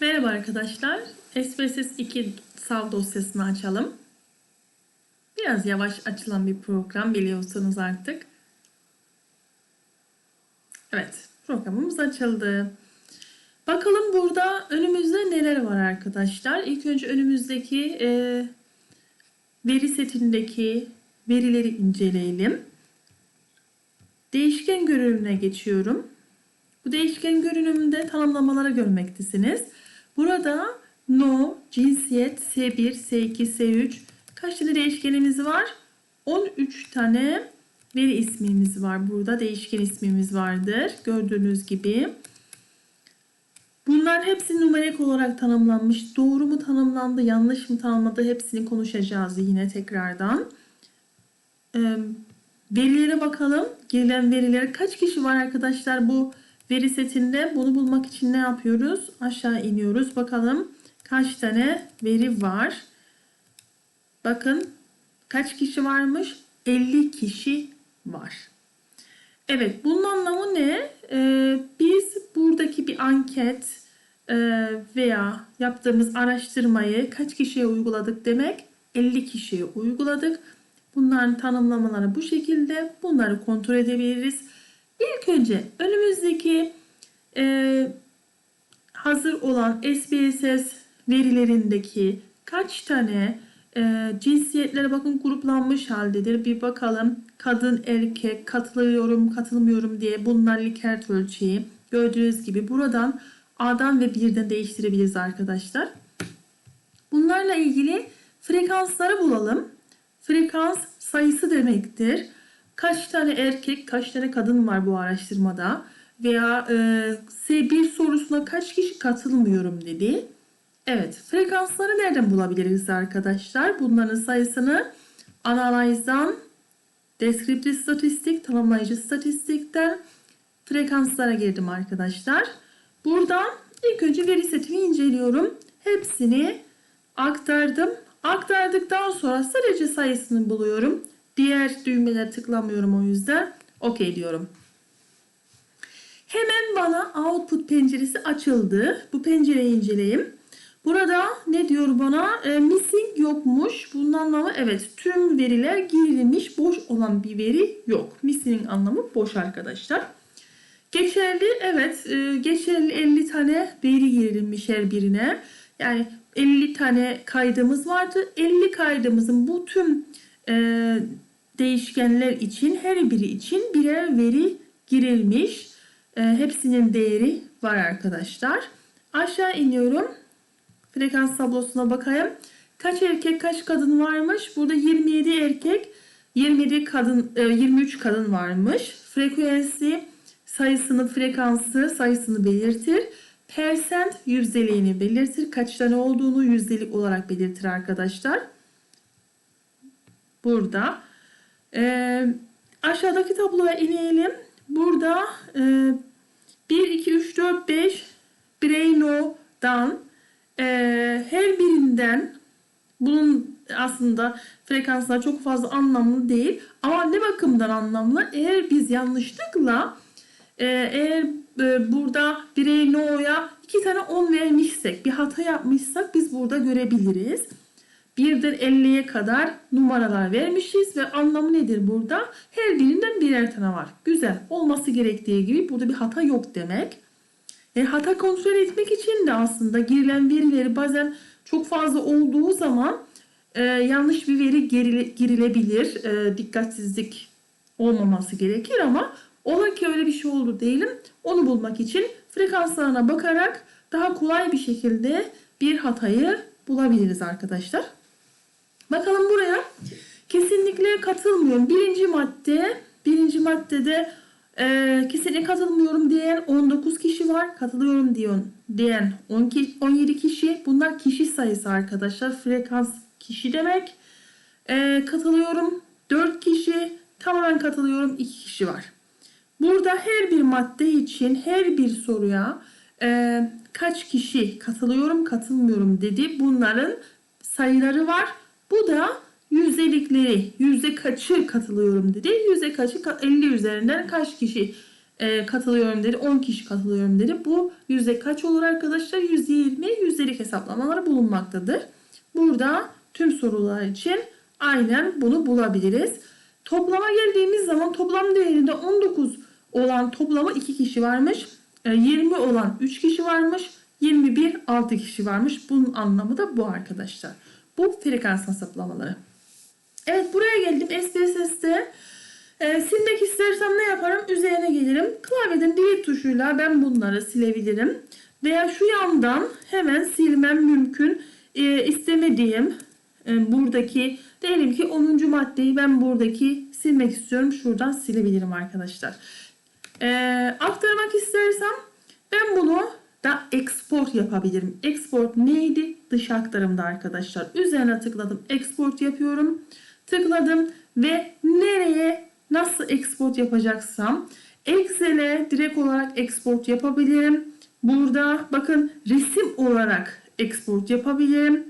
Merhaba arkadaşlar. SPSS 2 sav dosyasını açalım. Biraz yavaş açılan bir program biliyorsunuz artık. Evet, programımız açıldı. Bakalım burada önümüzde neler var arkadaşlar. İlk önce önümüzdeki e, veri setindeki verileri inceleyelim. Değişken görünümüne geçiyorum. Bu değişken görünümünde tanımlamaları görmektesiniz. Burada no, cinsiyet, S1, S2, S3 kaç tane değişkenimiz var? 13 tane veri ismimiz var. Burada değişken ismimiz vardır. Gördüğünüz gibi. Bunlar hepsi numerik olarak tanımlanmış. Doğru mu tanımlandı, yanlış mı tanımladı hepsini konuşacağız yine tekrardan. Ee, verilere bakalım. Girilen verilere kaç kişi var arkadaşlar bu veri setinde? Bunu bulmak için ne yapıyoruz? Aşağı iniyoruz. Bakalım kaç tane veri var. Bakın kaç kişi varmış? 50 kişi var. Evet bunun anlamı ne? Ee, biz buradaki bir anket e, veya yaptığımız araştırmayı kaç kişiye uyguladık demek? 50 kişiye uyguladık. Bunların tanımlamaları bu şekilde. Bunları kontrol edebiliriz. İlk önce önümüzdeki e, hazır olan SPSS verilerindeki kaç tane e, cinsiyetlere bakın gruplanmış haldedir. Bir bakalım kadın, erkek, katılıyorum, katılmıyorum diye bunlar Likert ölçeği. Gördüğünüz gibi buradan A'dan ve birden değiştirebiliriz arkadaşlar. Bunlarla ilgili frekansları bulalım. Frekans sayısı demektir. Kaç tane erkek, kaç tane kadın var bu araştırmada? Veya e, S1 sorusuna kaç kişi katılmıyorum dedi. Evet, frekansları nereden bulabiliriz arkadaşlar? Bunların sayısını analizden, deskriptif statistik, tanımlayıcı statistikten frekanslara girdim arkadaşlar. Buradan ilk önce veri setimi inceliyorum. Hepsini aktardım. Aktardıktan sonra sadece sayısını buluyorum. Diğer düğmelere tıklamıyorum o yüzden. OK diyorum. Hemen bana output penceresi açıldı. Bu pencereyi inceleyeyim. Burada ne diyor bana? E, missing yokmuş. Bunun anlamı evet tüm veriler girilmiş. Boş olan bir veri yok. Missing anlamı boş arkadaşlar. Geçerli evet e, geçerli 50 tane veri girilmiş her birine. Yani 50 tane kaydımız vardı. 50 kaydımızın bu tüm e, değişkenler için her biri için birer veri girilmiş. E, hepsinin değeri var arkadaşlar. Aşağı iniyorum. Frekans tablosuna bakayım. Kaç erkek kaç kadın varmış? Burada 27 erkek 27 kadın 23 kadın varmış. Frekansı sayısını frekansı sayısını belirtir. Percent yüzdeliğini belirtir. Kaç tane olduğunu yüzdelik olarak belirtir arkadaşlar. Burada. Ee, aşağıdaki tabloya inelim. Burada e, 1, 2, 3, 4, 5 Brayno'dan e, her birinden bunun aslında frekanslar çok fazla anlamlı değil. Ama ne bakımdan anlamlı? Eğer biz yanlışlıkla e, eğer e, burada birey no'ya iki tane 10 vermişsek bir hata yapmışsak biz burada görebiliriz. Birden 50'ye kadar numaralar vermişiz ve anlamı nedir burada? Her birinden birer tane var. Güzel. Olması gerektiği gibi burada bir hata yok demek. E, hata kontrol etmek için de aslında girilen verileri bazen çok fazla olduğu zaman e, yanlış bir veri girilebilir. E, dikkatsizlik olmaması gerekir ama ola ki öyle bir şey oldu diyelim. Onu bulmak için frekanslarına bakarak daha kolay bir şekilde bir hatayı bulabiliriz arkadaşlar. Bakalım buraya. Kesinlikle katılmıyorum. Birinci madde, birinci maddede e, kesinlikle katılmıyorum diyen 19 kişi var. Katılıyorum diyor diyen 10 ki, 17 kişi. Bunlar kişi sayısı arkadaşlar. Frekans kişi demek. E, katılıyorum 4 kişi. Tamamen katılıyorum 2 kişi var. Burada her bir madde için her bir soruya e, kaç kişi katılıyorum katılmıyorum dedi. Bunların sayıları var. Bu da yüzdelikleri yüzde kaçı katılıyorum dedi. Yüzde kaçı 50 üzerinden kaç kişi e, katılıyorum dedi. 10 kişi katılıyorum dedi. Bu yüzde kaç olur arkadaşlar? %20 yüzdelik hesaplamaları bulunmaktadır. Burada tüm sorular için aynen bunu bulabiliriz. Toplama geldiğimiz zaman toplam değerinde 19 olan toplama 2 kişi varmış. E, 20 olan 3 kişi varmış. 21 6 kişi varmış. Bunun anlamı da bu arkadaşlar. Bu frekans hesaplamaları. Evet buraya geldim. SPSS'te e, silmek istersem ne yaparım? Üzerine gelirim. Klavyeden delete tuşuyla ben bunları silebilirim. Veya şu yandan hemen silmem mümkün. E, istemediğim e, buradaki diyelim ki 10. maddeyi ben buradaki silmek istiyorum. Şuradan silebilirim arkadaşlar. E, aktarmak istersem ben bunu da export yapabilirim. Export neydi? Dış aktarımda arkadaşlar. Üzerine tıkladım. Export yapıyorum. Tıkladım ve nereye nasıl export yapacaksam Excel'e direkt olarak export yapabilirim. Burada bakın resim olarak export yapabilirim.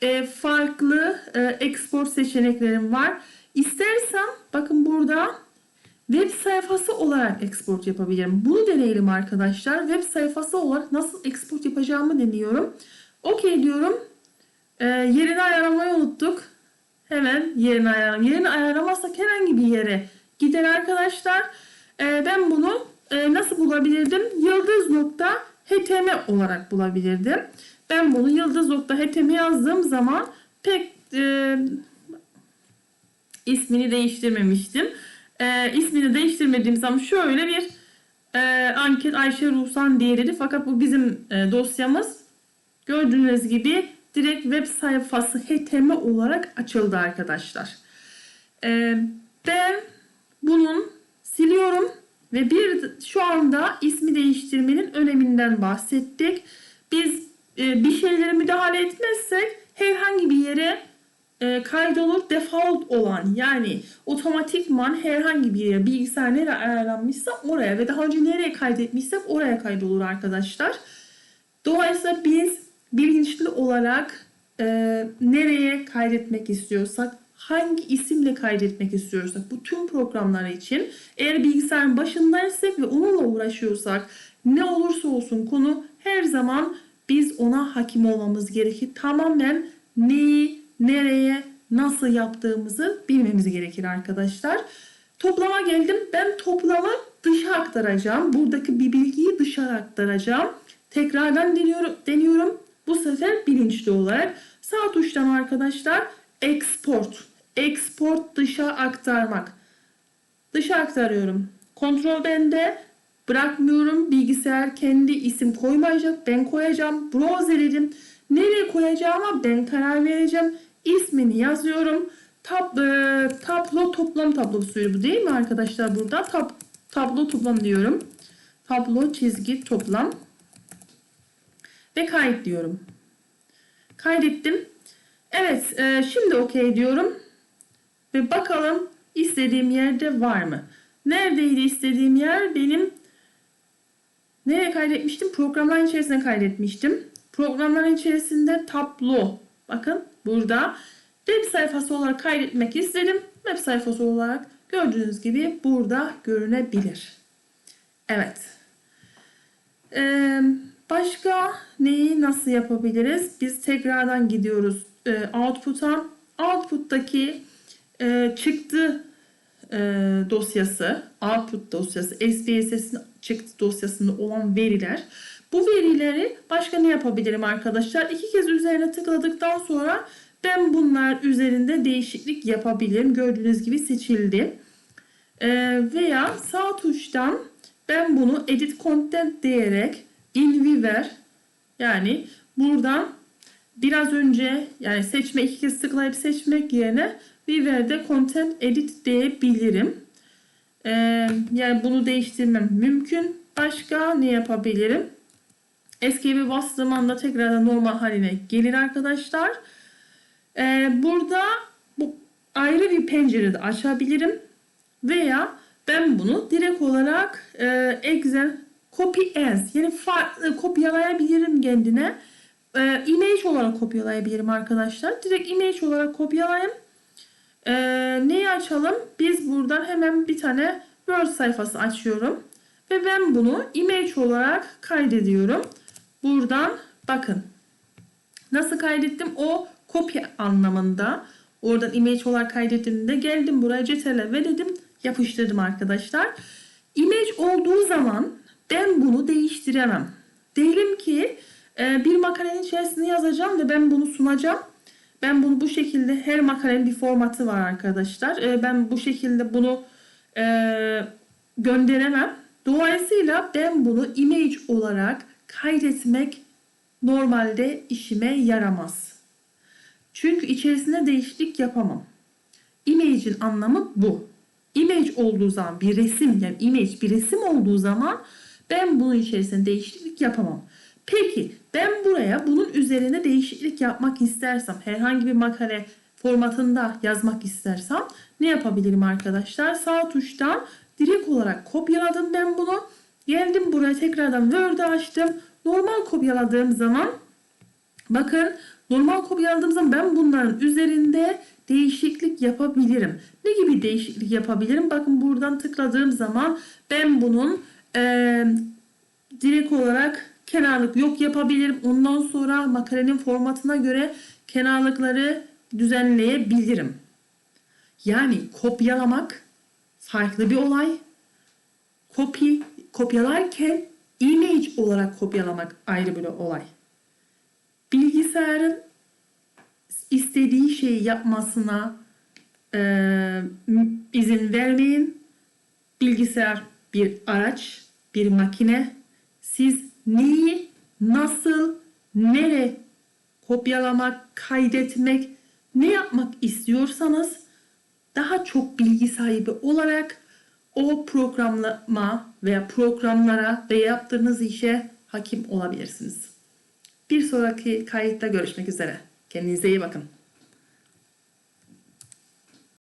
E, farklı e, export seçeneklerim var. İstersem bakın burada web sayfası olarak export yapabilirim. Bunu deneyelim arkadaşlar. Web sayfası olarak nasıl export yapacağımı deniyorum. OK diyorum. E, yerini ayarlamayı unuttuk. Hemen yerini ayarlam. Yerini ayarlamazsak herhangi bir yere gider arkadaşlar. E, ben bunu e, nasıl bulabilirdim? Yıldız nokta htm olarak bulabilirdim. Ben bunu yıldız nokta htm yazdığım zaman pek e, ismini değiştirmemiştim. E, ismini değiştirmediğim zaman şöyle bir e, anket Ayşe Ruhsan diye dedi. Fakat bu bizim e, dosyamız. Gördüğünüz gibi direkt web sayfası HTML olarak açıldı arkadaşlar. E, ben bunun siliyorum ve bir şu anda ismi değiştirmenin öneminden bahsettik. Biz e, bir şeylere müdahale etmezsek herhangi bir yere e, kaydolur default olan yani otomatikman herhangi bir yere bilgisayar nereye ayarlanmışsa oraya ve daha önce nereye kaydetmişsek oraya kaydolur arkadaşlar. Dolayısıyla biz bilinçli olarak e, nereye kaydetmek istiyorsak hangi isimle kaydetmek istiyorsak bu tüm programlar için eğer bilgisayarın başındaysak ve onunla uğraşıyorsak ne olursa olsun konu her zaman biz ona hakim olmamız gerekir. Tamamen neyi, nereye, nasıl yaptığımızı bilmemiz gerekir arkadaşlar. Toplama geldim. Ben toplamı dışa aktaracağım. Buradaki bir bilgiyi dışarı aktaracağım. Tekrardan deniyorum. deniyorum. Bu sefer bilinçli olarak sağ tuştan arkadaşlar export. Export dışa aktarmak. Dışa aktarıyorum. Kontrol bende. Bırakmıyorum. Bilgisayar kendi isim koymayacak. Ben koyacağım. Browser dedim. Nereye koyacağıma ben karar vereceğim. İsmini yazıyorum. Tab, e, tablo toplam tablosuydu bu değil mi arkadaşlar burada? Tab, tablo toplam diyorum. Tablo çizgi toplam. Ve kayıt diyorum. Kaydettim. Evet e, şimdi OK diyorum. Ve bakalım istediğim yerde var mı? Neredeydi istediğim yer? Benim nereye kaydetmiştim? Programların içerisine kaydetmiştim. Programların içerisinde tablo. Bakın burada web sayfası olarak kaydetmek istedim. Web sayfası olarak gördüğünüz gibi burada görünebilir. Evet. Ee, başka neyi nasıl yapabiliriz? Biz tekrardan gidiyoruz e, output'a. Output'taki e, çıktı e, dosyası, output dosyası, SPSS'in çıktı dosyasında olan veriler. Bu verileri başka ne yapabilirim arkadaşlar? İki kez üzerine tıkladıktan sonra ben bunlar üzerinde değişiklik yapabilirim. Gördüğünüz gibi seçildi. E, veya sağ tuştan ben bunu edit content diyerek InViewer yani buradan biraz önce yani seçme iki kez tıklayıp seçmek yerine Weaver'de content edit diyebilirim. Ee, yani bunu değiştirmem mümkün. Başka ne yapabilirim? Escape'e bastığım anda tekrardan normal haline gelir arkadaşlar. Ee, burada bu ayrı bir pencerede açabilirim. Veya ben bunu direkt olarak e, Excel copy as yani farklı kopyalayabilirim kendine. E, image olarak kopyalayabilirim arkadaşlar. Direkt image olarak kopyalayayım. E, neyi açalım? Biz buradan hemen bir tane Word sayfası açıyorum. Ve ben bunu image olarak kaydediyorum. Buradan bakın. Nasıl kaydettim? O kopya anlamında. Oradan image olarak kaydettiğimde geldim buraya CTRL ve dedim yapıştırdım arkadaşlar. Image olduğu zaman ben bunu değiştiremem. Diyelim ki e, bir makalenin içerisine yazacağım ve ben bunu sunacağım. Ben bunu bu şekilde her makalenin bir formatı var arkadaşlar. E, ben bu şekilde bunu e, gönderemem. Dolayısıyla ben bunu image olarak kaydetmek normalde işime yaramaz. Çünkü içerisinde değişiklik yapamam. Image'in anlamı bu. Image olduğu zaman bir resim yani image bir resim olduğu zaman ben bunun içerisinde değişiklik yapamam. Peki ben buraya bunun üzerine değişiklik yapmak istersem herhangi bir makale formatında yazmak istersem ne yapabilirim arkadaşlar? Sağ tuştan direkt olarak kopyaladım ben bunu. Geldim buraya tekrardan Word'ü açtım. Normal kopyaladığım zaman bakın normal kopyaladığım zaman ben bunların üzerinde değişiklik yapabilirim. Ne gibi değişiklik yapabilirim? Bakın buradan tıkladığım zaman ben bunun eee direkt olarak kenarlık yok yapabilirim. Ondan sonra makalenin formatına göre kenarlıkları düzenleyebilirim. Yani kopyalamak farklı bir olay. Kopy, kopyalarken image olarak kopyalamak ayrı bir olay. Bilgisayarın istediği şeyi yapmasına e, izin vermeyin. Bilgisayar bir araç, bir makine. Siz neyi, nasıl, nere kopyalamak, kaydetmek, ne yapmak istiyorsanız daha çok bilgi sahibi olarak o programlama veya programlara ve yaptığınız işe hakim olabilirsiniz. Bir sonraki kayıtta görüşmek üzere. Kendinize iyi bakın.